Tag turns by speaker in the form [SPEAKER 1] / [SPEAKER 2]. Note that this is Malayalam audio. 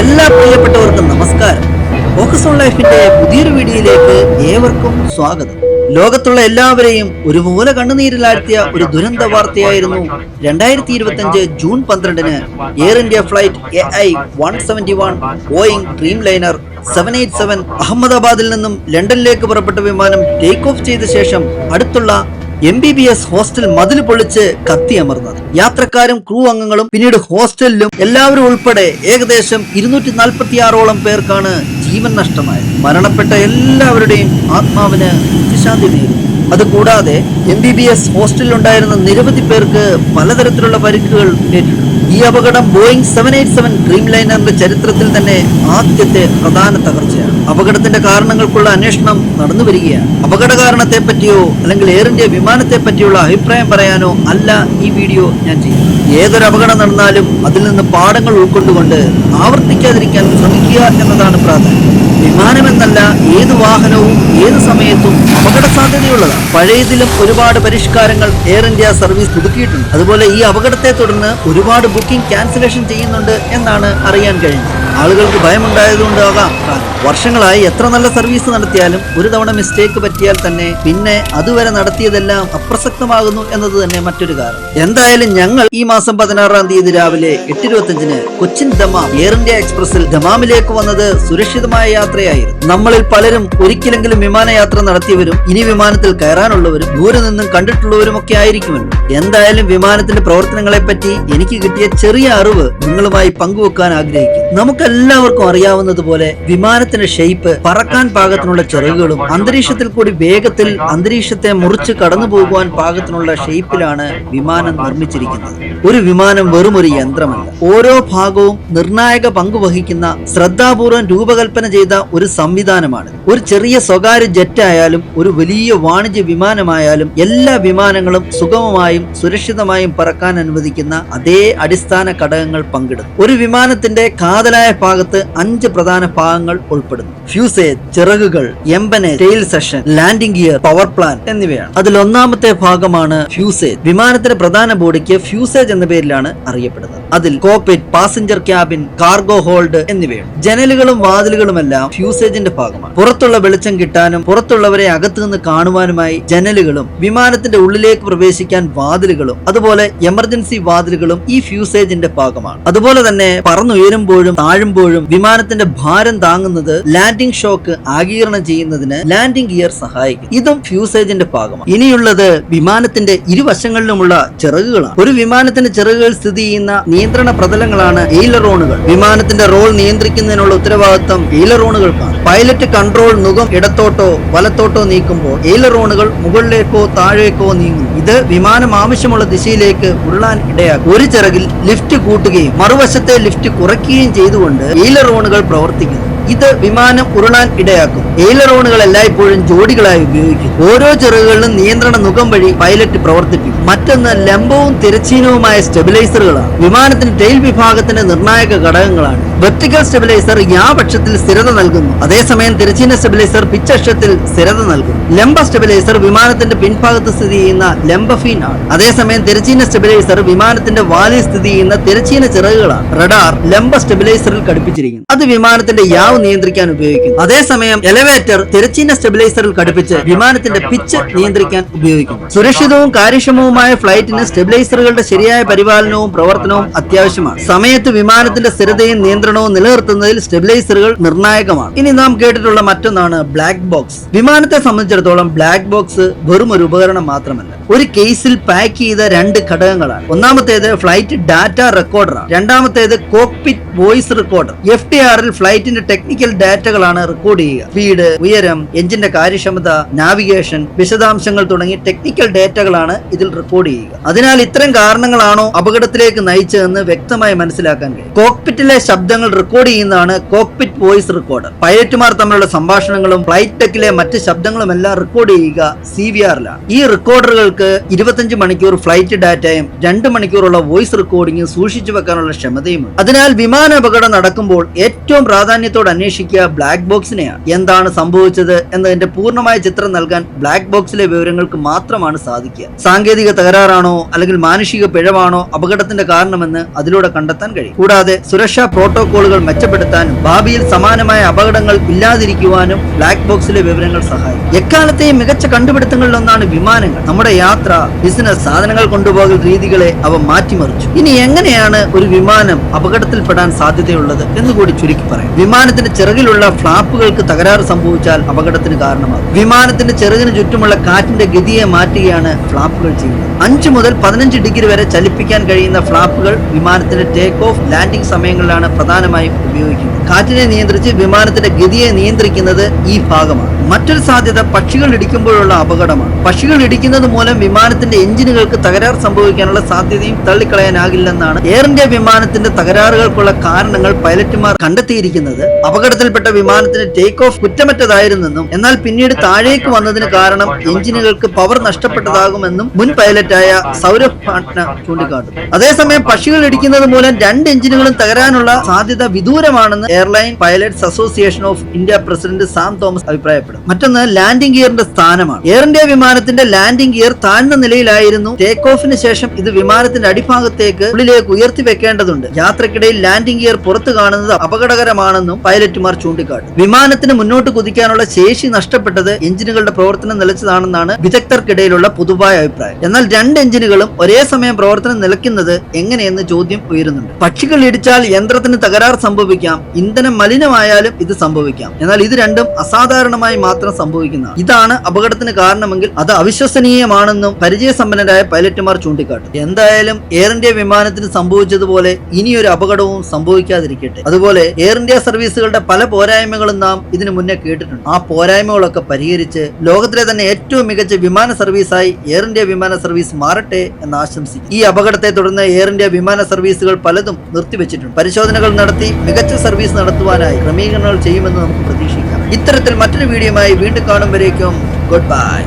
[SPEAKER 1] എല്ലാ പ്രിയപ്പെട്ടവർക്കും നമസ്കാരം. ഫോക്കസ് ഓൺ ലൈഫിന്റെ പുതിയൊരു വീഡിയോയിലേക്ക് ഏവർക്കും സ്വാഗതം. ലോകത്തുള്ള എല്ലാവരെയും ഒരുപോലെ കണ്ണുനീരിലാഴ്ത്തിയ ഒരു ദുരന്ത വാർത്തയായിരുന്നു രണ്ടായിരത്തി ഇരുപത്തി അഞ്ച് ജൂൺ പന്ത്രണ്ടിന് Air India flight A I one seventy one Boeing Dreamliner seven eight seven അഹമ്മദാബാദിൽ നിന്നും ലണ്ടനിലേക്ക് പുറപ്പെട്ട വിമാനം ടേക്ക് ഓഫ് ചെയ്ത ശേഷം അടുത്തുള്ള M B B S hostel മതിൽ പൊളിച്ച് കത്തിയമർന്നത് യാത്രക്കാരും ക്രൂ അംഗങ്ങളും പിന്നീട് ഹോസ്റ്റലിലും എല്ലാവരും ഉൾപ്പെടെ ഏകദേശം ഇരുന്നൂറ്റി നാൽപ്പത്തിയാറോളം പേർക്കാണ് ജീവൻ നഷ്ടമായത്. മരണപ്പെട്ട എല്ലാവരുടെയും ആത്മാവിന് ശാന്തി നേരുന്നു. അതുകൂടാതെ എം ബി ബി എസ് ഹോസ്റ്റലിലുണ്ടായിരുന്ന നിരവധി പേർക്ക് പലതരത്തിലുള്ള പരിക്കുകൾ ഏറ്റിട്ടുണ്ട് ഈ അപകടം ബോയിങ് സെവൻ എയ്റ്റ് സെവൻ ഡ്രീം ലൈനറിന്റെ ചരിത്രത്തിൽ തന്നെ ആദ്യത്തെ പ്രധാന തകർച്ചയാണ്. അപകടത്തിന്റെ കാരണങ്ങൾക്കുള്ള അന്വേഷണം നടന്നു വരികയാണ്. അപകട കാരണത്തെ പറ്റിയോ അല്ലെങ്കിൽ എയർ ഇന്ത്യ വിമാനത്തെ പറ്റിയുള്ള അഭിപ്രായം പറയാനോ അല്ല ഈ വീഡിയോ ഞാൻ ചെയ്യുന്നത്. ഏതൊരു അപകടം നടന്നാലും അതിൽ നിന്ന് പാഠങ്ങൾ ഉൾക്കൊണ്ടുകൊണ്ട് ആവർത്തിക്കാതിരിക്കാൻ ശ്രമിക്കുക എന്നതാണ് പ്രാധാന്യം. വിമാനമെന്നല്ല ഏത് വാഹനവും ഏത് സമയത്തും അപകട സാധ്യതയുള്ളതാണ് പഴയതിലും ഒരുപാട് പരിഷ്കാരങ്ങൾ എയർ ഇന്ത്യ സർവീസ് പുതുക്കിയിട്ടുണ്ട്. അതുപോലെ ഈ അപകടത്തെ തുടർന്ന് ഒരുപാട് ബുക്കിംഗ് ക്യാൻസലേഷൻ ചെയ്യുന്നുണ്ട് എന്നാണ് അറിയാൻ കഴിഞ്ഞത്. ആളുകൾക്ക് ഭയമുണ്ടായതുകൊണ്ടാകാം. വർഷങ്ങളായി എത്ര നല്ല സർവീസ് നടത്തിയാലും ഒരു തവണ മിസ്റ്റേക്ക് പറ്റിയാൽ തന്നെ പിന്നെ അതുവരെ നടത്തിയതെല്ലാം അപ്രസക്തമാകുന്നു എന്നത് തന്നെ മറ്റൊരു കാരണം. എന്തായാലും ഞങ്ങൾ ഈ മാസം പതിനാറാം തീയതി രാവിലെ എട്ട് ഇരുപത്തിയഞ്ചിന് കൊച്ചിൻ ദമാം എയർ ഇന്ത്യ എക്സ്പ്രസിൽ ദമാമിലേക്ക് വന്നത് സുരക്ഷിതമായ യാത്രയായിരുന്നു. നമ്മളിൽ പലരും ഒരിക്കലെങ്കിലും വിമാനയാത്ര നടത്തിയവരും ഇനി വിമാനത്തിൽ കയറാനുള്ളവരും ദൂരെ നിന്നും കണ്ടിട്ടുള്ളവരും ഒക്കെ ആയിരിക്കുമല്ലോ. എന്തായാലും വിമാനത്തിന്റെ പ്രവർത്തനങ്ങളെ പറ്റി എനിക്ക് കിട്ടിയ ചെറിയ അറിവ് നിങ്ങളുമായി പങ്കുവെക്കാൻ ആഗ്രഹിക്കുന്നു. നമുക്കെല്ലാവർക്കും അറിയാവുന്നതുപോലെ വിമാനത്തിന്റെ ഷെയ്പ്പ് പറക്കാൻ പാകത്തിനുള്ള ചിറകുകളും അന്തരീക്ഷത്തിൽ കൂടി വേഗത്തിൽ അന്തരീക്ഷത്തെ മുറിച്ച് കടന്നു പോകുവാൻ പാകത്തിനുള്ള ഷെയ്പ്പിലാണ് വിമാനം നിർമ്മിച്ചിരിക്കുന്നത്. ഒരു വിമാനം വെറും ഒരു യന്ത്രമല്ല. ഓരോ ഭാഗവും നിർണായക പങ്ക് വഹിക്കുന്ന ശ്രദ്ധാപൂർവം രൂപകൽപ്പന ചെയ്ത ഒരു സംവിധാനമാണ്. ഒരു ചെറിയ സ്വകാര്യ ജെറ്റ് ആയാലും ഒരു വലിയ വാണിജ്യ വിമാനമായാലും എല്ലാ വിമാനങ്ങളും സുഗമമായും സുരക്ഷിതമായും പറക്കാൻ അനുവദിക്കുന്ന അതേ അടിസ്ഥാന ഘടകങ്ങൾ പങ്കിടും ഒരു വിമാനത്തിന്റെ കാതലായ ഭാഗത്ത് അഞ്ച് പ്രധാന ഭാഗങ്ങൾ ഉൾപ്പെടുന്നു. ഫ്യൂസേജ് ചിറകുകൾ empennage tail section landing gear power plant എന്നിവയാണ്. അതിൽ ഒന്നാമത്തെ ഭാഗമാണ് ഫ്യൂസേജ് വിമാനത്തിന്റെ പ്രധാന ബോഡിക്ക് ഫ്യൂസേജ് എന്ന പേരിലാണ് അറിയപ്പെടുന്നത്. അതിൽ cockpit passenger cabin cargo hold എന്നിവയാണ് ജനലുകളും വാതിലുകളുമെല്ലാം ഫ്യൂസേജിന്റെ ഭാഗമാണ്. പുറത്തുള്ള വെളിച്ചം കിട്ടാനും പുറത്തുള്ളവരെ അകത്തു നിന്ന് കാണുവാനുമായി ജനലുകളും വിമാനത്തിന്റെ ഉള്ളിലേക്ക് പ്രവേശിക്കാൻ വാതിലുകളും അതുപോലെ എമർജൻസി വാതിലുകളും ഈ ഫ്യൂസേജിന്റെ ഭാഗമാണ്. അതുപോലെ തന്നെ പറന്നുയരുമ്പോഴും താഴുമ്പോഴും വിമാനത്തിന്റെ ഭാരം താങ്ങുന്നത് ലാൻഡിംഗ് ഷോക്ക് ആഗീരണം ചെയ്യുന്നതിന് ലാൻഡിംഗ് ഗിയർ സഹായിക്കും. ഇതും ഫ്യൂസേജിന്റെ ഭാഗമാണ്. ഇനിയുള്ളത് വിമാനത്തിന്റെ ഇരുവശങ്ങളിലുമുള്ള ചിറകുകളാണ്. ഒരു വിമാനത്തിന്റെ ചിറകുകൾ സ്ഥിതി ചെയ്യുന്ന നിയന്ത്രണ പ്രതലങ്ങളാണ് എയിലറോണുകൾ വിമാനത്തിന്റെ റോൾ നിയന്ത്രിക്കുന്നതിനുള്ള ഉത്തരവാദിത്തം എയിലറോണുകൾക്കാണ് പൈലറ്റ് കൺട്രോൾ മുഖം ഇടത്തോട്ടോ വലത്തോട്ടോ നീക്കുമ്പോൾ എയിലറോണുകൾ മുകളിലേക്കോ താഴേക്കോ നീങ്ങും. ഇത് വിമാനം ആവശ്യമുള്ള ദിശയിലേക്ക് ഉരുളാൻ ഇടയാക്കും. ഒരു ചിറകിൽ ലിഫ്റ്റ് കൂട്ടുകയും മറുവശത്തെ ലിഫ്റ്റ് കുറയ്ക്കുകയും ചെയ്തുകൊണ്ട് എയിലറോണുകൾ പ്രവർത്തിക്കുന്നു. ഇത് വിമാനം ഉരുളാൻ ഇടയാക്കും. എയിലറോണുകൾ എല്ലായ്പ്പോഴും ജോഡികളായി ഉപയോഗിക്കും. ഓരോ ചിറകുകളിലും നിയന്ത്രണ മുഖം വഴി പൈലറ്റ് പ്രവർത്തിപ്പിക്കും. മറ്റൊന്ന് ലംബവും തിരച്ചീനവുമായ സ്റ്റെബിലൈസറുകളാണ്. വിമാനത്തിന് ടെയിൽ വിഭാഗത്തിന്റെ നിർണായക ഘടകങ്ങളാണ്. വെർട്ടിക്കൽ സ്റ്റെബിലൈസർ യാപക്ഷത്തിൽ സ്ഥിരത നൽകുന്നു. അതേസമയം തിരച്ചീന സ്റ്റെബിലൈസർ പിച്ചക്ഷത്തിൽ സ്ഥിരത നൽകുന്നു. ലംബ സ്റ്റെബിലൈസർ വിമാനത്തിന്റെ പിൻഭാഗത്ത് സ്ഥിതി ചെയ്യുന്ന ലംബഫീൻ ആണ്. അതേസമയം തിരച്ചീന സ്റ്റെബിലൈസർ വിമാനത്തിന്റെ വാലിൽ സ്ഥിതി ചെയ്യുന്ന തിരച്ചീന ചിറകുകളാണ്. റഡാർ ലംബ സ്റ്റെബിലൈസറിൽ ഘടിപ്പിച്ചിരിക്കുന്നു. അത് വിമാനത്തിന്റെ യാവ് നിയന്ത്രിക്കാൻ ഉപയോഗിക്കുന്നു. അതേസമയം എലവേറ്റർ തിരച്ചീന സ്റ്റെബിലൈസറിൽ ഘടിപ്പിച്ച് വിമാനത്തിന്റെ പിച്ച് നിയന്ത്രിക്കാൻ ഉപയോഗിക്കുന്നു. സുരക്ഷിതവും കാര്യക്ഷമവുമായ ഫ്ലൈറ്റിന് സ്റ്റെബിലൈസറുകളുടെ ശരിയായ പരിപാലനവും പ്രവർത്തനവും അത്യാവശ്യമാണ്. സമയത്ത് വിമാനത്തിന്റെ സ്ഥിരതയും നിയന്ത്രണവും നിലനിർത്തുന്നതിൽ സ്റ്റെബിലൈസറുകൾ നിർണായകമാണ്. ഇനി നാം കേട്ടിട്ടുള്ള മറ്റൊന്നാണ് ബ്ലാക്ക് ബോക്സ് വിമാനത്തെ സംബന്ധിച്ചിടത്തോളം ബ്ലാക്ക് ബോക്സ് വെറും ഒരു ഉപകരണം മാത്രമല്ല. ഒരു കേസിൽ പാക്ക് ചെയ്ത രണ്ട് ഘടകങ്ങളാണ്. ഒന്നാമത്തേത് ഫ്ലൈറ്റ് ഡാറ്റ റെക്കോർഡറാണ്. രണ്ടാമത്തേത് cockpit voice recorder. F T ആറിൽ ഫ്ലൈറ്റിന്റെ ടെക്നിക്കൽ ഡാറ്റകളാണ് റെക്കോർഡ് ചെയ്യുക. സ്പീഡ് ഉയരം എഞ്ചിന്റെ കാര്യക്ഷമത നാവിഗേഷൻ വിശദാംശങ്ങൾ തുടങ്ങി ടെക്നിക്കൽ ഡാറ്റകളാണ് ഇതിൽ റെക്കോർഡ് ചെയ്യുക. അതിനാൽ ഇത്തരം കാരണങ്ങളാണോ അപകടത്തിലേക്ക് നയിച്ചതെന്ന് വ്യക്തമായി മനസ്സിലാക്കാൻ കഴിയും. കോക്പിറ്റിലെ ശബ്ദങ്ങൾ റെക്കോർഡ് ചെയ്യുന്നതാണ് കോക്പിറ്റ് വോയിസ് റെക്കോർഡർ. പൈലറ്റുമാർ തമ്മിലുള്ള സംഭാഷണങ്ങളും ഫ്ലൈറ്റ് ടെക്കിലെ മറ്റ് ശബ്ദങ്ങളും എല്ലാം റെക്കോർഡ് ചെയ്യുക സി വി ആറിലാണ്. ഈ റെക്കോർഡറുകൾക്ക് പൈലറ്റുമാർക്ക് ഇരുപത്തഞ്ച് മണിക്കൂർ ഫ്ലൈറ്റ് ഡാറ്റയും രണ്ട് മണിക്കൂറുള്ള വോയിസ് റെക്കോർഡിംഗും സൂക്ഷിച്ചു വെക്കാനുള്ള ക്ഷമതയുമുണ്ട്. അതിനാൽ വിമാന അപകടം നടക്കുമ്പോൾ ഏറ്റവും പ്രാധാന്യത്തോടെ അന്വേഷിക്കുക ബ്ലാക്ക് ബോക്സിനെയാണ് എന്താണ് സംഭവിച്ചത് എന്നതിന്റെ പൂർണമായ ചിത്രം നൽകാൻ ബ്ലാക്ക് ബോക്സിലെ വിവരങ്ങൾക്ക് മാത്രമാണ് സാധിക്കുക. സാങ്കേതിക തകരാറാണോ അല്ലെങ്കിൽ മാനുഷിക പിഴവാണോ അപകടത്തിന്റെ കാരണമെന്ന് അതിലൂടെ കണ്ടെത്താൻ കഴിയും. കൂടാതെ സുരക്ഷാ പ്രോട്ടോകോളുകൾ മെച്ചപ്പെടുത്താനും ഭാവിയിൽ സമാനമായ അപകടങ്ങൾ ഇല്ലാതിരിക്കുവാനും ബ്ലാക്ക് ബോക്സിലെ വിവരങ്ങൾ സഹായിക്കും. എക്കാലത്തെയും മികച്ച കണ്ടുപിടുത്തങ്ങളിലൊന്നാണ് വിമാനങ്ങൾ. നമ്മുടെ യാത്ര ബിസിനസ് സാധനങ്ങൾ കൊണ്ടുപോകൽ രീതികളെ അവ മാറ്റിമറിച്ചു. ഇനി എങ്ങനെയാണ് ഒരു വിമാനം അപകടത്തിൽപ്പെടാൻ സാധ്യതയുള്ളത് എന്ന് കൂടി ചുരുക്കി പറയാം. വിമാനത്തിന്റെ ചിറകിലുള്ള ഫ്ലാപ്പുകൾക്ക് തകരാറ് സംഭവിച്ചാൽ അപകടത്തിന് കാരണമാകും. വിമാനത്തിന്റെ ചിറകിന് ചുറ്റുമുള്ള കാറ്റിന്റെ ഗതിയെ മാറ്റുകയാണ് ഫ്ലാപ്പുകൾ ചെയ്യുന്നത്. അഞ്ച് മുതൽ പതിനഞ്ച് ഡിഗ്രി വരെ ചലിപ്പിക്കാൻ കഴിയുന്ന ഫ്ലാപ്പുകൾ വിമാനത്തിന്റെ ടേക്ക് ഓഫ് ലാൻഡിംഗ് സമയങ്ങളിലാണ് പ്രധാനമായും ഉപയോഗിക്കുന്നത്. കാറ്റിനെ നിയന്ത്രിച്ച് വിമാനത്തിന്റെ ഗതിയെ നിയന്ത്രിക്കുന്നത് ഈ ഭാഗമാണ്. മറ്റൊരു സാധ്യത പക്ഷികൾ ഇടിക്കുമ്പോഴുള്ള അപകടമാണ്. പക്ഷികൾ ഇടിക്കുന്നത് മൂലം വിമാനത്തിന്റെ എഞ്ചിനുകൾക്ക് തകരാർ സംഭവിക്കാനുള്ള സാധ്യതയും തള്ളിക്കളയാനാകില്ലെന്നാണ് എയർ ഇന്ത്യ വിമാനത്തിന്റെ തകരാറുകൾക്കുള്ള കാരണങ്ങൾ പൈലറ്റുമാർ കണ്ടെത്തിയിരിക്കുന്നത്. അപകടത്തിൽപ്പെട്ട വിമാനത്തിന് ടേക്ക് ഓഫ് കുറ്റമറ്റതായിരുന്നെന്നും എന്നാൽ പിന്നീട് താഴേക്ക് വന്നതിന് കാരണം എഞ്ചിനുകൾക്ക് പവർ നഷ്ടപ്പെട്ടതാകുമെന്നും മുൻ പൈലറ്റായ സൗരഭ് പാട്ന ചൂണ്ടിക്കാട്ടുന്നു. അതേസമയം പക്ഷികൾ ഇടിക്കുന്നത് മൂലം രണ്ട് എഞ്ചിനുകളും തകരാനുള്ള സാധ്യത വിദൂരമാണെന്ന് airline pilots association of India president Sam Thomas അഭിപ്രായപ്പെടും മറ്റൊന്ന് ലാൻഡിംഗ് ഗിയറിന്റെ സ്ഥാനമാണ്. എയർ ഇന്ത്യ വിമാനത്തിന്റെ ലാൻഡിംഗ് ഗിയർ താഴ്ന്ന നിലയിലായിരുന്നു. ടേക്ക് ഓഫിന് ശേഷം ഇത് വിമാനത്തിന്റെ അടിഭാഗത്തേക്ക് ഉള്ളിലേക്ക് ഉയർത്തി വെക്കേണ്ടതുണ്ട്. യാത്രക്കിടയിൽ ലാൻഡിംഗ് ഗിയർ പുറത്തു കാണുന്നത് അപകടകരമാണെന്നും പൈലറ്റുമാർ ചൂണ്ടിക്കാട്ടും. വിമാനത്തിന് മുന്നോട്ട് കുതിക്കാനുള്ള ശേഷി നഷ്ടപ്പെട്ടത് എഞ്ചിനുകളുടെ പ്രവർത്തനം നിലച്ചതാണെന്നാണ് വിദഗ്ധർക്കിടയിലുള്ള പൊതുവായ അഭിപ്രായം. എന്നാൽ രണ്ട് എഞ്ചിനുകളും ഒരേ സമയം പ്രവർത്തനം നിലയ്ക്കുന്നത് എങ്ങനെയെന്ന് ചോദ്യം ഉയരുന്നുണ്ട്. പക്ഷികൾ ഇടിച്ചാൽ യന്ത്രത്തിന് തകരാർ സംഭവിക്കാം. ഇന്ധനം മലിനമായാലും ഇത് സംഭവിക്കാം. എന്നാൽ ഇത് രണ്ടും അസാധാരണമായി മാത്രം സംഭവിക്കുന്നതാണ് ഇതാണ് അപകടത്തിന് കാരണമെങ്കിൽ അത് അവിശ്വസനീയമാണെന്നും പരിചയസമ്പന്നരായ പൈലറ്റുമാർ ചൂണ്ടിക്കാട്ടും. എന്തായാലും എയർ ഇന്ത്യ വിമാനത്തിന് സംഭവിച്ചതുപോലെ ഇനിയൊരു അപകടവും സംഭവിക്കാതിരിക്കട്ടെ. അതുപോലെ എയർ ഇന്ത്യ സർവീസുകളുടെ പല പോരായ്മകളും നാം ഇതിനു മുന്നേ കേട്ടിട്ടുണ്ട്. ആ പോരായ്മകളൊക്കെ പരിഹരിച്ച് ലോകത്തിലെ തന്നെ ഏറ്റവും മികച്ച വിമാന സർവീസായി എയർ ഇന്ത്യ വിമാന സർവീസ് മാറട്ടെ എന്ന് ആശംസിക്കും ഈ അപകടത്തെ തുടർന്ന് എയർ ഇന്ത്യ വിമാന സർവീസുകൾ പലതും നിർത്തിവെച്ചിട്ടുണ്ട്. പരിശോധനകൾ നടത്തി മികച്ച സർവീസ് നടത്തുവാനായി ക്രമീകരണങ്ങൾ ചെയ്യുമെന്ന് നമുക്ക് പ്രതീക്ഷിക്കാം. ഇത്തരത്തിൽ മറ്റൊരു വീഡിയോയുമായി വീണ്ടും കാണും വരേക്കും. Good bye